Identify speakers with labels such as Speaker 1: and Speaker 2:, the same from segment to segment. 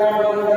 Speaker 1: Lord.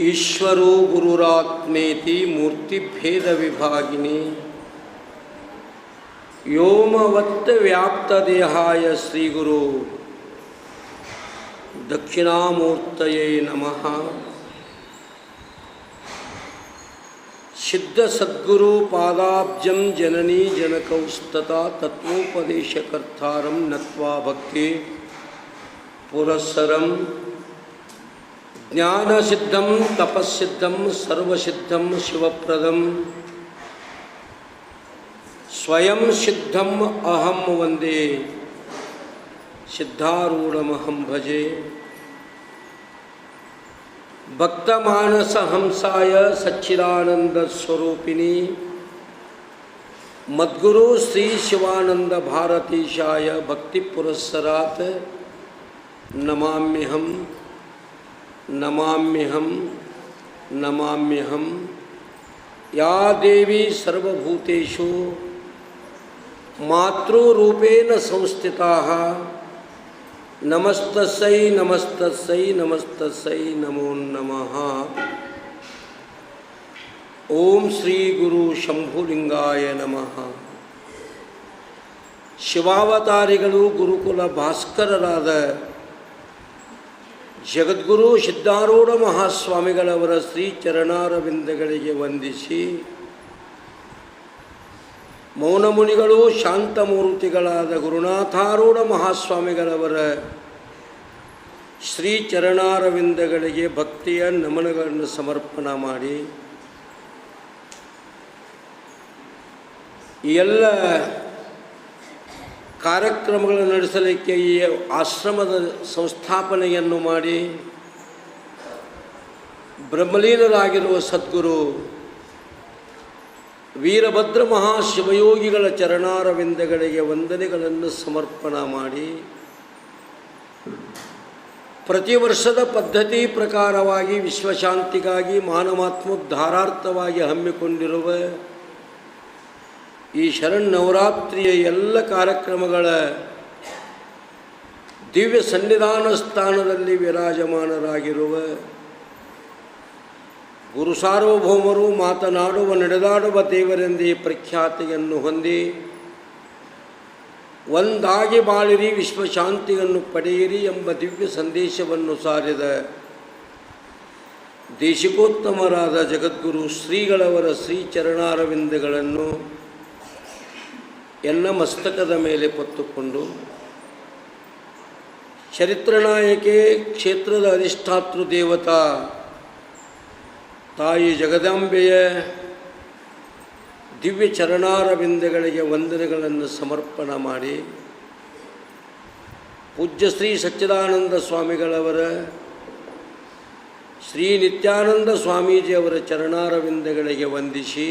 Speaker 1: ईश्वरो गुरुरात्मे मूर्ति
Speaker 2: भेद विभागिनी व्योमवत्त व्याप्त देहाय श्री गुरु दक्षिणामूर्त नम। सिद्ध सद्गुरु पादाब्जम जननी जनकौस्तता तत्वोपदेशकर्ता नत्वा भक्ति पुरस्सरम ज्ञानसिद्धं, तपस्सिद्धं, सर्वसिद्धं शिवप्रदम स्वयं सिद्धम अहम वंदे सिद्धारूढ़ भजे। भक्तमानस हंसाय सच्चिदानंद स्वरूपिणी मद्गुरु श्री शिवानंद भारतीशा भक्ति पुरस्सरात हम ಪುರಸ್ಸರಾತ್ ನಮಾಮ್ಯಹಂ ನಮಾಮ್ಯಹಂ ನಮಾಮ್ಯಹಂ ಯಾ ದೇವಿ ಸರ್ವಭೂತೇಷು ಮಾತೃರೂಪೇಣ ಸಂಸ್ಥಿತಾ ನಮಸ್ತಸ್ಸೈ ನಮಸ್ತಸ್ಸೈ ನಮಸ್ತಸ್ಸೈ ನಮೋ ನಮಃ ಓಂ ಶ್ರೀ ಗುರು ಶಂಭುಲಿಂಗಾಯ ನಮಃ ಶಿವಾವತಾರಿಗಳು ಗುರುಕುಲ ಭಾಸ್ಕರರಾದ ಜಗದ್ಗುರು ಸಿದ್ಧಾರೂಢ ಮಹಾಸ್ವಾಮಿಗಳವರ ಶ್ರೀ ಚರಣಾರವಿಂದಗಳಿಗೆ ವಂದಿಸಿ ಮೌನಮುನಿಗಳು ಶಾಂತಮೂರ್ತಿಗಳಾದ ಗುರುನಾಥಾರೂಢ ಮಹಾಸ್ವಾಮಿಗಳವರ ಶ್ರೀ ಚರಣಾರವಿಂದಗಳಿಗೆ ಭಕ್ತಿಯ ನಮನಗಳನ್ನು ಸಮರ್ಪಣ ಮಾಡಿ ಎಲ್ಲ ಕಾರ್ಯಕ್ರಮಗಳನ್ನು ನಡೆಸಲಿಕ್ಕೆ ಈ ಆಶ್ರಮದ ಸಂಸ್ಥಾಪನೆಯನ್ನು ಮಾಡಿ ಬ್ರಹ್ಮಲೀನರಾಗಿರುವ ಸದ್ಗುರು ವೀರಭದ್ರ ಮಹಾಶಿವಯೋಗಿಗಳ ಚರಣಾರವಿಂದಗಳಿಗೆ ವಂದನೆಗಳನ್ನು ಸಮರ್ಪಣ ಮಾಡಿ ಪ್ರತಿ ವರ್ಷದ ಪದ್ಧತಿ ಪ್ರಕಾರವಾಗಿ ವಿಶ್ವಶಾಂತಿಗಾಗಿ ಮಾನವಾತ್ಮೋದ್ಧಾರಾರ್ಥವಾಗಿ ಹಮ್ಮಿಕೊಂಡಿರುವ ಈ ಶರನ್ನವರಾತ್ರಿಯ ಎಲ್ಲ ಕಾರ್ಯಕ್ರಮಗಳ ದಿವ್ಯ ಸನ್ನಿಧಾನ ಸ್ಥಾನದಲ್ಲಿ ವಿರಾಜಮಾನರಾಗಿರುವ ಗುರು ಸಾರ್ವಭೌಮರು ಮಾತನಾಡುವ, ನಡೆದಾಡುವ ದೇವರೆಂದೇ ಪ್ರಖ್ಯಾತಿಯನ್ನು ಹೊಂದಿ ಒಂದಾಗಿ ಬಾಳಿರಿ, ವಿಶ್ವಶಾಂತಿಯನ್ನು ಪಡೆಯಿರಿ ಎಂಬ ದಿವ್ಯ ಸಂದೇಶವನ್ನು ಸಾರಿದ ದೇಶಿಕೋತ್ತಮರಾದ ಜಗದ್ಗುರು ಶ್ರೀಗಳವರ ಶ್ರೀ ಚರಣಾರವಿಂದಗಳನ್ನು ಎನ್ನ ಮಸ್ತಕದ ಮೇಲೆ ಪತ್ತುಕೊಂಡು ಚರಿತ್ರನಾಯಕೆ ಕ್ಷೇತ್ರದ ಅಧಿಷ್ಠಾತೃ ದೇವತಾ, ತಾಯಿ ಜಗದಾಂಬೆಯ ದಿವ್ಯ ಚರಣಾರವಿಂದಗಳಿಗೆ ವಂದನೆಗಳನ್ನು ಸಮರ್ಪಣ ಮಾಡಿ, ಪೂಜ್ಯ ಶ್ರೀ ಸಚ್ಚಿದಾನಂದ ಸ್ವಾಮಿಗಳವರ, ಶ್ರೀ ನಿತ್ಯಾನಂದ ಸ್ವಾಮೀಜಿಯವರ ಚರಣಾರವಿಂದಗಳಿಗೆ ವಂದಿಸಿ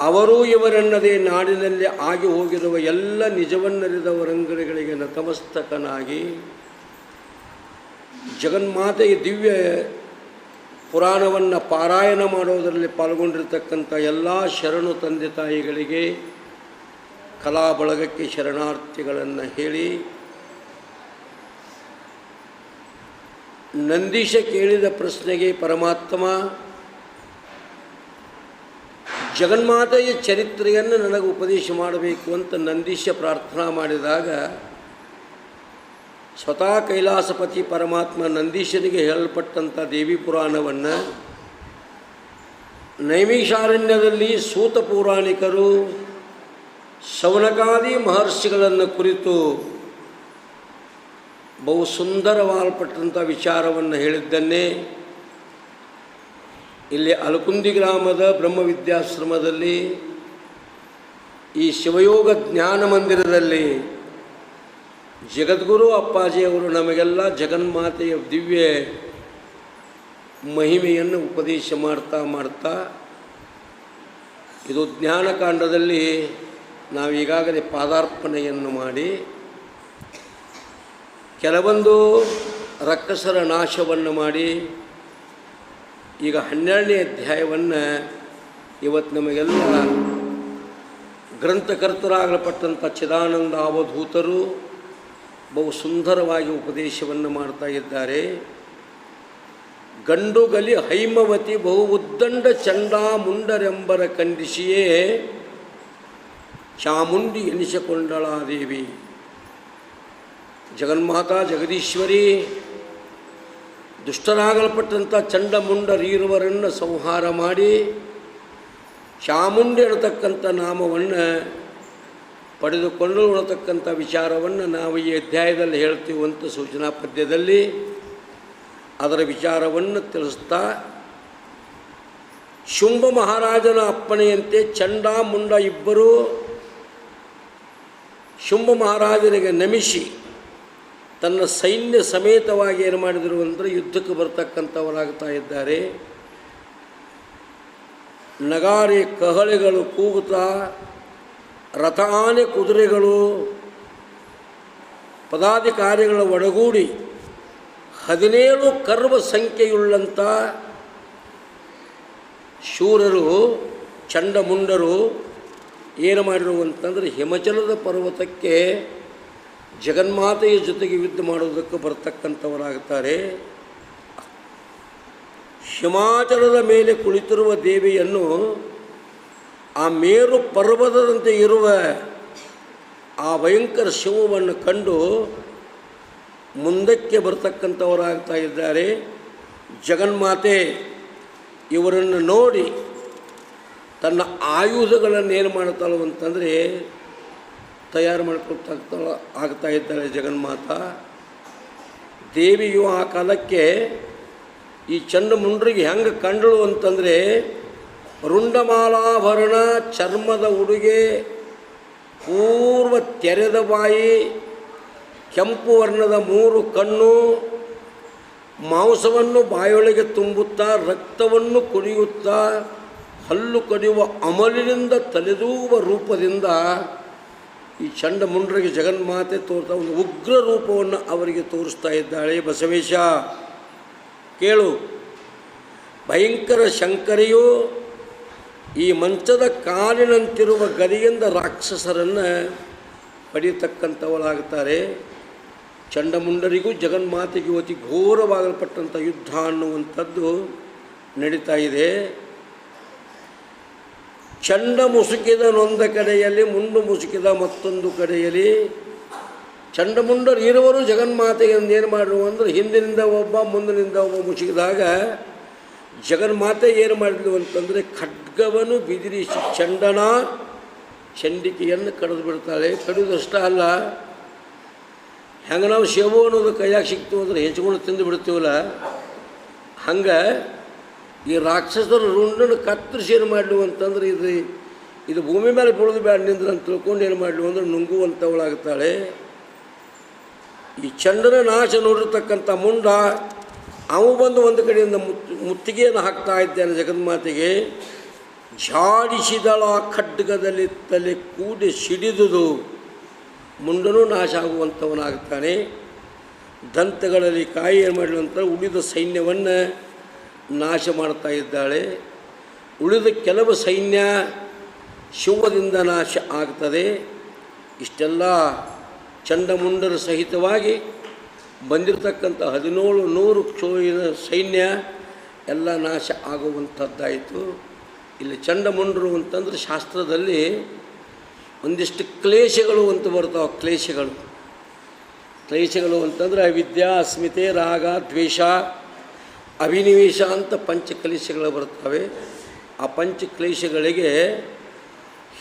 Speaker 2: ಅವರೂ ಇವರೆನ್ನದೇ ನಾಡಿನಲ್ಲಿ ಆಗಿ ಹೋಗಿರುವ ಎಲ್ಲ ನಿಜವನ್ನರಿದವರಂಗಗಳಿಗೆ ನತಮಸ್ತಕನಾಗಿ ಜಗನ್ಮಾತೆಯ ದಿವ್ಯ ಪುರಾಣವನ್ನು ಪಾರಾಯಣ ಮಾಡೋದರಲ್ಲಿ ಪಾಲ್ಗೊಂಡಿರ್ತಕ್ಕಂಥ ಎಲ್ಲ ಶರಣು ತಂದೆ ತಾಯಿಗಳಿಗೆ ಕಲಾ ಬಳಗಕ್ಕೆ ಶರಣಾರ್ಥಿಗಳನ್ನು ಹೇಳಿ ನಂದೀಶ ಕೇಳಿದ ಪ್ರಶ್ನೆಗೆ ಪರಮಾತ್ಮ ಜಗನ್ಮಾತೆಯ ಚರಿತ್ರೆಯನ್ನು ನನಗೆ ಉಪದೇಶ ಮಾಡಬೇಕು ಅಂತ ನಂದೀಶ ಪ್ರಾರ್ಥನಾ ಮಾಡಿದಾಗ ಸ್ವತಃ ಕೈಲಾಸಪತಿ ಪರಮಾತ್ಮ ನಂದೀಶನಿಗೆ ಹೇಳಲ್ಪಟ್ಟಂಥ ದೇವಿ ಪುರಾಣವನ್ನು ನೈಮಿಷಾರಣ್ಯದಲ್ಲಿ ಸೂತ ಪೌರಾಣಿಕರು ಶೌನಕಾದಿ ಮಹರ್ಷಿಗಳನ್ನು ಕುರಿತು ಬಹು ಸುಂದರವಾಲ್ಪಟ್ಟಂಥ ವಿಚಾರವನ್ನು ಹೇಳಿದ್ದನ್ನೇ ಇಲ್ಲಿ ಅಲಕುಂದಿ ಗ್ರಾಮದ ಬ್ರಹ್ಮವಿದ್ಯಾಶ್ರಮದಲ್ಲಿ ಈ ಶಿವಯೋಗ ಜ್ಞಾನ ಮಂದಿರದಲ್ಲಿ ಜಗದ್ಗುರು ಅಪ್ಪಾಜಿಯವರು ನಮಗೆಲ್ಲ ಜಗನ್ಮಾತೆಯ ದಿವ್ಯ ಮಹಿಮೆಯನ್ನು ಉಪದೇಶ ಮಾಡ್ತಾ ಮಾಡ್ತಾ ಇದು ಜ್ಞಾನಕಾಂಡದಲ್ಲಿ ನಾವು ಈಗಾಗಲೇ ಪಾದಾರ್ಪಣೆಯನ್ನು ಮಾಡಿ ಕೆಲವೊಂದು ರಕ್ಕಸರ ನಾಶವನ್ನು ಮಾಡಿ ಈಗ ಹನ್ನೆರಡನೇ ಅಧ್ಯಾಯವನ್ನು ಇವತ್ತು ನಮಗೆಲ್ಲ ಗ್ರಂಥಕರ್ತರಾಗಲ್ಪಟ್ಟಂಥ ಚಿದಾನಂದ ಅವಧೂತರು ಬಹು ಸುಂದರವಾಗಿ ಉಪದೇಶವನ್ನು ಮಾಡ್ತಾ ಇದ್ದಾರೆ. ಗಂಡುಗಲಿ ಹೈಮವತಿ ಬಹು ಉದ್ದಂಡ ಚಂಡಾಮುಂಡರೆಂಬರ ಖಂಡಿಸಿಯೇ ಚಾಮುಂಡಿ ಎನಿಸಿಕೊಂಡಳಾದೇವಿ. ಜಗನ್ಮಾತಾ ಜಗದೀಶ್ವರಿ ದುಷ್ಟರಾಗಲ್ಪಟ್ಟಂಥ ಚಂಡಮುಂಡರೀರುವರನ್ನು ಸಂಹಾರ ಮಾಡಿ ಚಾಮುಂಡಿ ಅನ್ನತಕ್ಕಂಥ ನಾಮವನ್ನು ಪಡೆದುಕೊಂಡು ಉಳತಕ್ಕಂಥ ವಿಚಾರವನ್ನು ನಾವು ಈ ಅಧ್ಯಾಯದಲ್ಲಿ ಹೇಳ್ತೀವಿ ಅಂತ ಸೂಚನಾ ಪದ್ಯದಲ್ಲಿ. ಅದರ ವಿಚಾರವನ್ನು ತಿಳಿಸ್ತಾ, ಶುಂಭ ಮಹಾರಾಜನ ಅಪ್ಪಣೆಯಂತೆ ಚಂಡ, ಮುಂಡ ಇಬ್ಬರೂ ಶುಂಭ ಮಹಾರಾಜನಿಗೆ ನಮಿಸಿ ತನ್ನ ಸೈನ್ಯ ಸಮೇತವಾಗಿ ಏನು ಮಾಡಿದರು ಅಂದರೆ ಯುದ್ಧಕ್ಕೆ ಬರ್ತಕ್ಕಂಥವರಾಗ್ತಾ ಇದ್ದಾರೆ. ನಗಾರಿ ಕಹಳೆಗಳು ಕೂಗುತ್ತಾ, ರಥಾನೆ ಕುದುರೆಗಳು, ಪದಾಧಿಕಾರಿಗಳ ಒಡಗೂಡಿ ಹದಿನೇಳು ಕರ್ವ ಸಂಖ್ಯೆಯುಳ್ಳಂಥ ಶೂರರು, ಚಂಡಮುಂಡರು ಏನು ಮಾಡಿರುವಂತಂದರೆ ಹಿಮಚಲದ ಪರ್ವತಕ್ಕೆ ಜಗನ್ಮಾತೆಯ ಜೊತೆಗೆ ಯುದ್ಧ ಮಾಡುವುದಕ್ಕೆ ಬರತಕ್ಕಂಥವರಾಗುತ್ತಾರೆ. ಹಿಮಾಚಲದ ಮೇಲೆ ಕುಳಿತಿರುವ ದೇವಿಯನ್ನು ಆ ಮೇರು ಪರ್ವತದಂತೆ ಇರುವ ಆ ಭಯಂಕರ ಶಿವವನ್ನು ಕಂಡು ಮುಂದಕ್ಕೆ ಬರ್ತಕ್ಕಂಥವರಾಗ್ತಾ ಇದ್ದಾರೆ. ಜಗನ್ಮಾತೆ, ಇವರನ್ನು ನೋಡಿ ತನ್ನ ಆಯುಧಗಳನ್ನು ಏನು ಮಾಡ್ತಾಳು ಅಂತಂದರೆ ತಯಾರು ಮಾಡಿಕೊಳ್ತಾ ಆಗ್ತಾ ಇದ್ದಾಳೆ ಜಗನ್ಮಾತ. ದೇವಿಯು ಆ ಕಾಲಕ್ಕೆ ಈ ಚಂಡಮುಂಡ್ರಿಗೆ ಹೆಂಗೆ ಕಂಡಳು ಅಂತಂದರೆ, ರುಂಡಮಾಲಾಭರಣ ಚರ್ಮದ ಉಡುಗೆ, ಪೂರ್ವ ತೆರೆದ ಬಾಯಿ, ಕೆಂಪು ವರ್ಣದ ಮೂರು ಕಣ್ಣು, ಮಾಂಸವನ್ನು ಬಾಯೊಳಗೆ ತುಂಬುತ್ತಾ, ರಕ್ತವನ್ನು ಕುಡಿಯುತ್ತಾ, ಹಲ್ಲು ಕಡಿಯುವ ಅಮಲಿನಿಂದ ತಲೆದೂವ ರೂಪದಿಂದ ಈ ಚಂಡಮುಂಡ್ರಿಗೆ ಜಗನ್ಮಾತೆ ತೋರ್ತಾ ಒಂದು ಉಗ್ರ ರೂಪವನ್ನು ಅವರಿಗೆ ತೋರಿಸ್ತಾ ಇದ್ದಾಳೆ ಬಸವೇಶ. ಕೇಳು, ಭಯಂಕರ ಶಂಕರಿಯು ಈ ಮಂಚದ ಕಾಲಿನಂತಿರುವ ಗದಿಯಿಂದ ರಾಕ್ಷಸರನ್ನು ಪಡೆಯತಕ್ಕಂಥವಳಾಗುತ್ತಾರೆ ಚಂಡಮುಂಡರಿಗೂ ಜಗನ್ಮಾತೆಗೂ ಅತಿ ಘೋರವಾಗಲ್ಪಟ್ಟಂಥ ಯುದ್ಧ ಅನ್ನುವಂಥದ್ದು ನಡೀತಾ ಇದೆ. ಚಂಡ ಮುಸುಕಿದ ನೊಂದ ಕಡೆಯಲ್ಲಿ, ಮುಂಡು ಮುಸುಕಿದ ಮತ್ತೊಂದು ಕಡೆಯಲ್ಲಿ. ಚಂಡಮುಂಡರು ಇರುವರು ಜಗನ್ಮಾತೆಗೆ ಏನು ಮಾಡಿರು ಅಂದರೆ ಹಿಂದಿನಿಂದ ಒಬ್ಬ, ಮುಂದಿನಿಂದ ಒಬ್ಬ ಮುಸುಕಿದಾಗ ಜಗನ್ಮಾತೆ ಏನು ಮಾಡಿದ್ಲು ಅಂತಂದರೆ ಖಡ್ಗವನ್ನು ಬಿದಿರಿಸಿ ಚಂಡನ ಚಂಡಿಕೆಯನ್ನು ಕಡಿದು ಬಿಡ್ತಾಳೆ. ಕಡಿದಷ್ಟ ಅಲ್ಲ, ಹೆಂಗೆ ನಾವು ಶೇವು ಅನ್ನೋದು ಕೈಯಾಗ ಸಿಕ್ತು ಅಂದ್ರೆ ಹೆಚ್ಚುಗಳು ತಿಂದು ಬಿಡ್ತೀವಲ್ಲ? ಹಂಗೆ ಈ ರಾಕ್ಷಸರು ರುಂಡನ್ನು ಕತ್ತರಿಸಿ ಏನು ಮಾಡಲು ಅಂತಂದ್ರೆ ಇದು ಇದು ಭೂಮಿ ಮೇಲೆ ಬೀಳೋದು ಬ್ಯಾಡ ನಿಂದ್ರೆ ಅಂತ ತಿಳ್ಕೊಂಡು ಏನು ಮಾಡಲು ಅಂದ್ರೆ ನುಂಗುವಂಥವಳಾಗ್ತಾಳೆ. ಈ ಚಂದ್ರನ ನಾಶ ನೋಡಿರ್ತಕ್ಕಂಥ ಮುಂಡ, ಅವು ಬಂದು ಒಂದು ಕಡೆಯಿಂದ ಮುತ್ ಮುತ್ತಿಗೆಯನ್ನು ಹಾಕ್ತಾ ಇದ್ದಾನೆ ಜಗನ್ಮಾತೆಗೆ. ಝಾಡಿಸಿದಳ ಖಡ್ಗದಲ್ಲಿ ತಲೆ ಕೂಡಿ ಸಿಡಿದುದು. ಮುಂಡನೂ ನಾಶ ಆಗುವಂಥವನಾಗ್ತಾನೆ. ದಂತಗಳಲ್ಲಿ ಕಾಯಿ ಏನು ಅಂತ ಉಳಿದ ಸೈನ್ಯವನ್ನು ನಾಶ ಮಾಡ್ತಾ ಇದ್ದಾಳೆ. ಉಳಿದ ಕೆಲವು ಸೈನ್ಯ ಶಿವದಿಂದ ನಾಶ ಆಗ್ತದೆ. ಇಷ್ಟೆಲ್ಲ ಚಂಡಮುಂಡರ ಸಹಿತವಾಗಿ ಬಂದಿರತಕ್ಕಂಥ ಹದಿನೇಳು ನೂರು ಕ್ಷೋಯಿನ ಸೈನ್ಯ ಎಲ್ಲ ನಾಶ ಆಗುವಂಥದ್ದಾಯಿತು. ಇಲ್ಲಿ ಚಂಡಮುಂಡರು ಅಂತಂದ್ರೆ ಶಾಸ್ತ್ರದಲ್ಲಿ ಒಂದಿಷ್ಟು ಕ್ಲೇಶಗಳು ಅಂತ ಬರ್ತಾವೆ, ಕ್ಲೇಶಗಳು. ಕ್ಲೇಶಗಳು ಅಂತಂದ್ರೆ ಅವಿದ್ಯಾ, ಅಸ್ಮಿತೆ, ರಾಗ, ದ್ವೇಷ ಅಭಿನಿವೇಶ ಅಂತ ಪಂಚಕ್ಲೇಶಗಳು ಬರ್ತವೆ ಆ ಪಂಚಕ್ಲೇಶಗಳಿಗೆ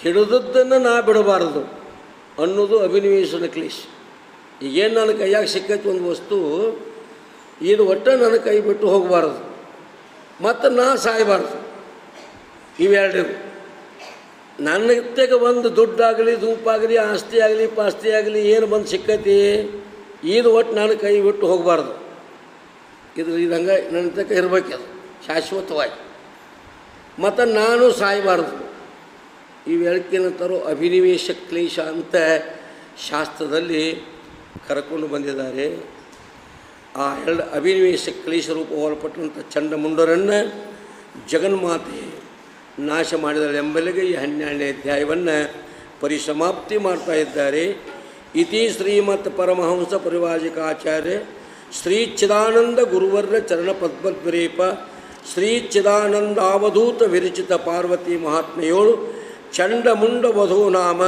Speaker 2: ಹಿಡಿದದ್ದನ್ನು ನಾ ಬಿಡಬಾರದು ಅನ್ನೋದು ಅಭಿನಿವೇಶನ ಕ್ಲೇಶ. ಈಗೇನು ನನ್ನ ಕೈಯಾಗ ಸಿಕ್ಕೈತೆ ಒಂದು ವಸ್ತು, ಇದು ಒಟ್ಟು ನನ್ನ ಕೈ ಬಿಟ್ಟು ಹೋಗಬಾರದು. ಮತ್ತು ನಾ ಸಾಯಬಾರ್ದು. ನನ್ನ ತೆಗೆ ಒಂದು ದುಡ್ಡಾಗಲಿ, ಧೂಪಾಗಲಿ ಆಸ್ತಿ ಆಗಲಿ ಪಾಸ್ತಿ ಆಗಲಿ ಏನು ಬಂದು ಸಿಕ್ಕೈತಿ, ಇದು ಒಟ್ಟು ನನ್ನ ಕೈ ಬಿಟ್ಟು ಹೋಗಬಾರ್ದು. ಇದು ಇದು ಹಂಗೆ ನನ್ನ ಇರ್ಬೇಕು ಅದು, ಶಾಶ್ವತವಾಗಿ. ಮತ್ತು ನಾನು ಸಾಯಬಾರದು. ಈ ತರೋ ಅಭಿನಿವೇಶ ಕ್ಲೇಶ ಅಂತ ಶಾಸ್ತ್ರದಲ್ಲಿ ಕರ್ಕೊಂಡು ಬಂದಿದ್ದಾರೆ. ಆ ಎರಡು ಅಭಿನಿವೇಶ ಕ್ಲೇಶ ರೂಪ ಹೊರಪಟ್ಟಂಥ ಚಂಡಮುಂಡರನ್ನು ಜಗನ್ಮಾತೆ ನಾಶ ಮಾಡಿದಳೆ ಎಂಬಲಿಗೆ ಈ ಹನ್ನೆರಡನೇ ಅಧ್ಯಾಯವನ್ನು ಪರಿಸಮಾಪ್ತಿ ಮಾಡ್ತಾ ಇದ್ದಾರೆ. ಇತಿ ಶ್ರೀಮತ್ ಪರಮಹಂಸ ಪರಿವಾಜಿಕಾಚಾರ್ಯ ಶ್ರೀ ಚಿದಾನಂದ ಗುರುವರ್ಯ ಚರಣ ಪದ್ಮದ್ವರೇಪ ಶ್ರೀ ಚಿದಾನಂದಾವಧೂತ ವಿರಚಿತ ಪಾರ್ವತಿ ಮಹಾತ್ಮೆಯೋಳು ಚಂಡಮುಂಡ ವಧೂ ನಾಮ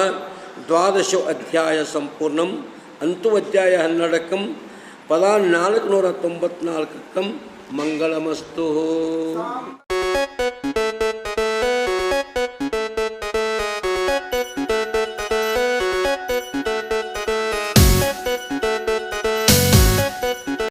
Speaker 2: ದ್ವಾದಶ ಅಧ್ಯಾಯ ಸಂಪೂರ್ಣಂ ಅಂತು ಅಧ್ಯಾಯ ಹನ್ನೆರಡಕ್ಕಂ ಪದ ನಾಲ್ಕುನೂರ ತೊಂಬತ್ನಾಲ್ಕಕ್ಕಂ ಮಂಗಳಮಸ್ತು